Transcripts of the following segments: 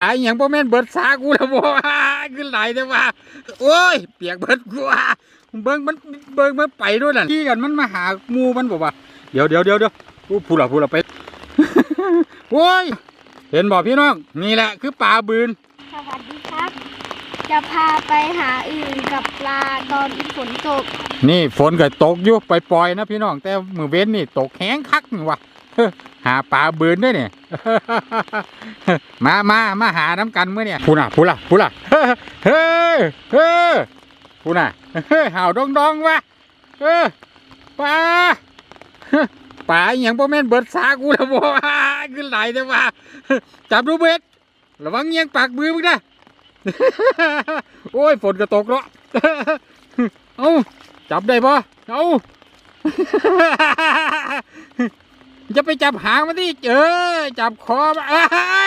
ไอ้หยังบ่แม่นเบิดสากูแล้วบ่ว่าขึ้นไหลแต่ว่า โอ้ย เปียกเบิดกูว่าเบิ่งมันเบิ่งมันไปด้วยนั่นขี้กันมันมาหาหมูมันบอกว่าเดี๋ยวเดี๋ยวเดี๋ยวเดี๋ยวอู้พูดละพูดละไปโอ้ยเห็นบอกพี่น้องนี่แหละคือปลาบืนสวัสดีครับ จะพาไปหาอื่นกับปลาตอนฝนตก นี่ฝนก็ตกอยู่ปล่อยๆนะพี่น้องแต่มือเว้นนี่ตกแห้งคักนี่ว่ะ หาปลาบืนด้วยเนี่ยมามามาหาน้ำกันเมื่อเนี่ยพูน่ะพูล่ะพูล่ะเฮ้ยเฮ้ยพูน่ะเฮ้ยห่าวดองดองๆวะเออปลาปลาอหย่างพ่อแม่นเบิดสากูแล้วบ่ว่าขึ้นไหลแต่ว่าจับดูเบ็ดระวังเงียงปากมือมึงนะโอ้ยฝนก็ตกเนาะเอาจับได้ปะเอา จะไปจับหางมันดิเออจับคอมาเอ้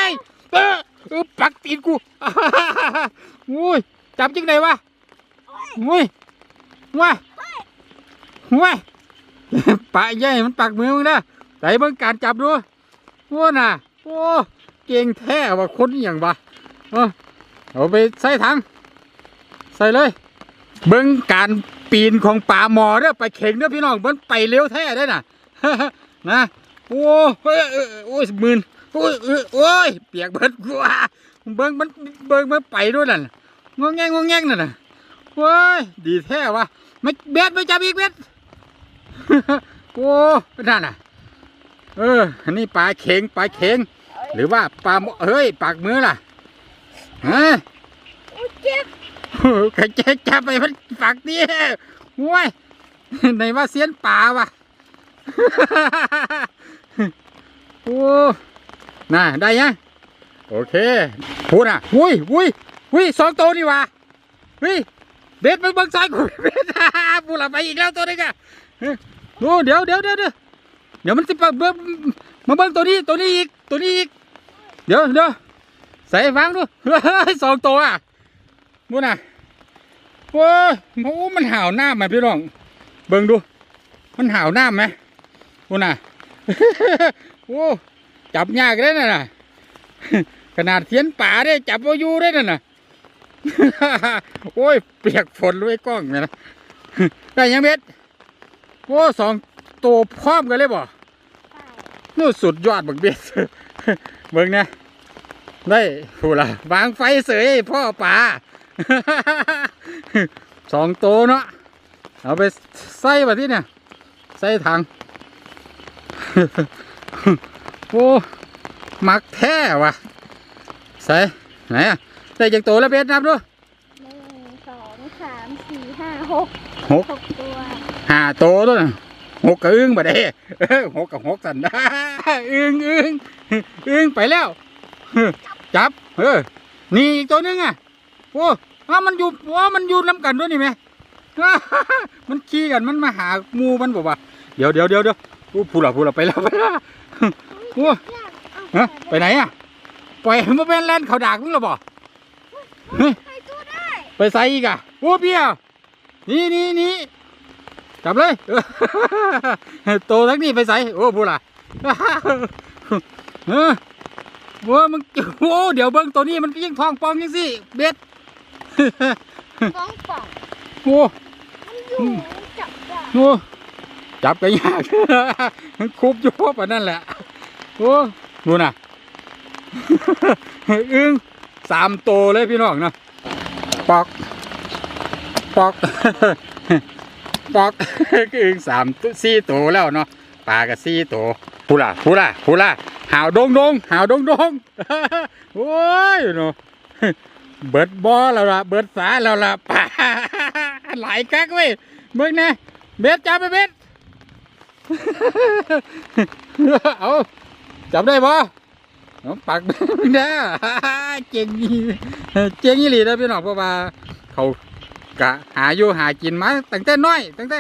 ยเออเออปักตีนกูโอ้ยจับจังไดวะโอ้ยว้าว้าปะใหญ่มันปักมือมึงนะไหนเบิ่งการจับดูโอ้น่ะโอ้เก่งแท้ว่าคนอย่างวะเอาไปใส่ถังใส่เลย เบิ่งการปีนของป่าหมอเด้อไปเข่งเด้อพี่น้องมันไปเร็วแท้ได้น่ะนะ โอ้เฮ้ยเอ้ยโอ้ยหมื่นโอ้ยเอ้ยโอ้ยเปียกเบิดกูว่าเบิ่งมันเบิ่งมันไปด้วยนั่นงงแงงงงแงงนั่นน่ะโอ้ยดีแท้วะไม่เบ็ดไม่จับอีกเบ็ดโอ้นั่นน่ะเอออันนี้ปลาเข่งปลาเข่งหรือว่าปลาหมอเฮ้ยปากมือล่ะฮะอุ้ยเจ็บใครจะจับไปมันฝักดิโว้ยไหนว่าเสียนป่าวะ โอ้น่ะได้ยังโอเคพูดอะอุ้ยอุ้ยอุ้ยสองตัวนี่วะอุ้ยเบ็ดมันเบังซ้ายกูเบ็ดพูดละไปอีกแล้วตัวนึงอะเฮ้ยโอ้เดี๋ยวเดี๋ยวเดี๋ยวเดี๋ยวเดี๋ยวมันจะเบิ้งมาเบิ้งตัวนี้ตัวนี้อีกตัวนี้อีกเดี๋ยวเดี๋ยวใส่ฟังดูเฮ้ยสองตัวอะมูน่ะโอ้ยโอ้มันห่าวหน้าไหมพี่น้อง เบิ่งดู มันห่าวหน้าไหมมูน่ะ โอ้จับยากเลยนะน่ะ ขนาดเทียนป่าได้จับเอาอยู่ได้น่ะน่ะโอ้ย เปียกฝนด้วยกล้องเนี่ยนะได้ยังเบ็ดโอ้สองตัวพร้อมกันเลยบ่นู่สุดยอดบักเบ็ดเบิ่งนะได้พูละวางไฟเสยพ่อป่าสองตัวเนาะเอาไปใส่แบบที่เนี่ย ใส่ถัง โอ้มักแท้ว่ะใส่ไหนอะได้จากตัวแล้วเบ็ดนับดูหนึ่งสองสามสี่ห้าหกหกหกตัวห้าตัวตัวน่ะหกกับอึ้งบ่ได้เออหกกับหกสันอึ้งอึ้งอึ้งไปแล้ว จับ เออ นี่อีกตัวหนึงอะโอ้ว่ามันอยู่ว่ามันอยู่น้ำกันด้วยนี่ไหมมันขี้กันมันมาหาหมูมันบอกว่าเดี๋ยวเดี๋ยวเดี๋ยวเดี๋ยวโอ้พูดละพูดละไปแล้วไปแล้วโอ้ยากเอาฮะไปไหนอะปล่อยให้มันเป็นแลนเขาดากมึงหรอบ่เฮ้ยใครตัวได้ไปใส่อีกอะโอ้เบี้ยนี่นี่นี่จับเลยโตทั้งนี้ไปใส่โอ้พูดละเออโอ้มึงโอ้เดี๋ยวเบิ้งตัวนี้มันยิ่งทองปองยังสิเบ็ดฟ้องป่องโอ้มันอยู่จับได้โอ้ จับก็ยากมันคุบอยู่พบอันนั่นแหละ โอ้ดูน่ะอึ้งสามโตเลยพี่น้องเนาะปอก ปอก ปอกอึ้งสามสี่โตแล้วเนาะปลากับสี่โตพูล่ะพูล่ะพูล่ะหาวดงดงหาวดงดงโอ้ยเนาะเบิดบอแล้วล่ะเบิดสาแล้วล่ะปลาหลายกักเว้ยเบิ่งนะเบ็ดจับไปเบ็ด เอาจับได้ปะน้องปักเบิ่งนะเจ๋งยี่เจ๋งยี่หลีนะพี่น้องเพราะว่า เขากะหาอยู่หากินมาตั้งแต่น้อยตั้งแต่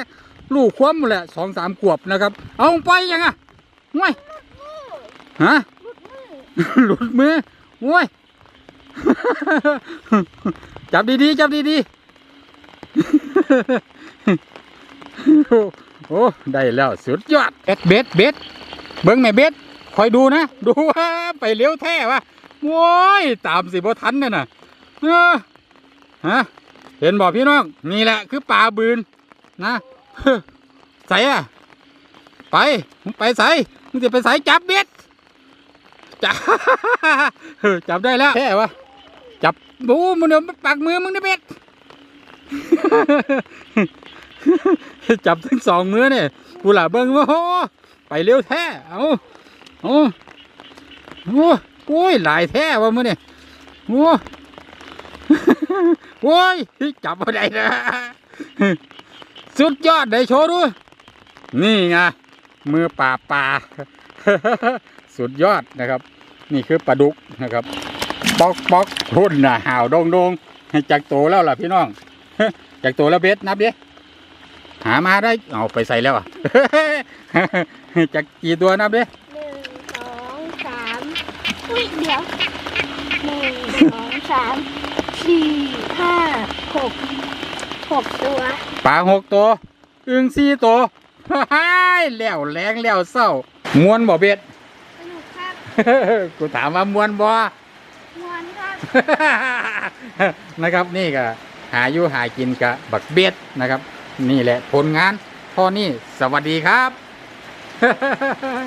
ลูกคว่ำหมดแหละสองสามขวบนะครับ เอาไปยังอะง่วยฮะหลุดมือหลุดมือโอ้ยจับดีๆจับดีๆ โอ้โอ้ได้แล้วสุดยอดเบ็ดเบ็ดเบ็ดเบิ้งแม่เบ็ดคอยดูนะ ดูว่าไปเลี้ยวแท้วะโว้ยตามสิบ่ทันเนี่ยน่ะเออฮะเห็นบ่พี่น้องนี่แหละคือปลาบืนนะใส่อะไปมึงไปใส่มึงจะไปใส่จับเบ็ดจับเออจับได้แล้วแค่วะจับบูมึงเดี๋ยวมันปักมือมึงนะเบ็ด จับทั้งสองมือเนี่ยกูหล่ะเบิ้งว่าโอ้ไปเร็วแท้เอาเอาโอ้โอ้ยหลายแท้วะมือเนี่ยโอ้โอ้ยจับมาได้นะสุดยอดได้โชว์ดูนี่ไงมือป่าปลาสุดยอดนะครับ นี่คือปลาดุกนะครับป๊อกป๊อกรุ่นน่ะห่าวโดงดงให้จากโตแล้วล่ะพี่น้องจากโตแล้วเบ็ดนับดิ หามาได้เอาไปใส่แล้วอะ จากกี่ตัวนับดิหนึ่งสองสามอุ้ยเดี๋ยวหนึ่งสองสามสี่ห้าหกหกตัว ปลาหกตัวอึงสี่ตัวแล้วแรงแล้วเศร้ามวนบ่เบ็ดสนุกครับกูถามว่ามวนบ่มวนครับนะครับนี่ก็หาอยู่หากินกับบักเบ็ดนะครับ นี่แหละผลงานพ่อนี่สวัสดีครับ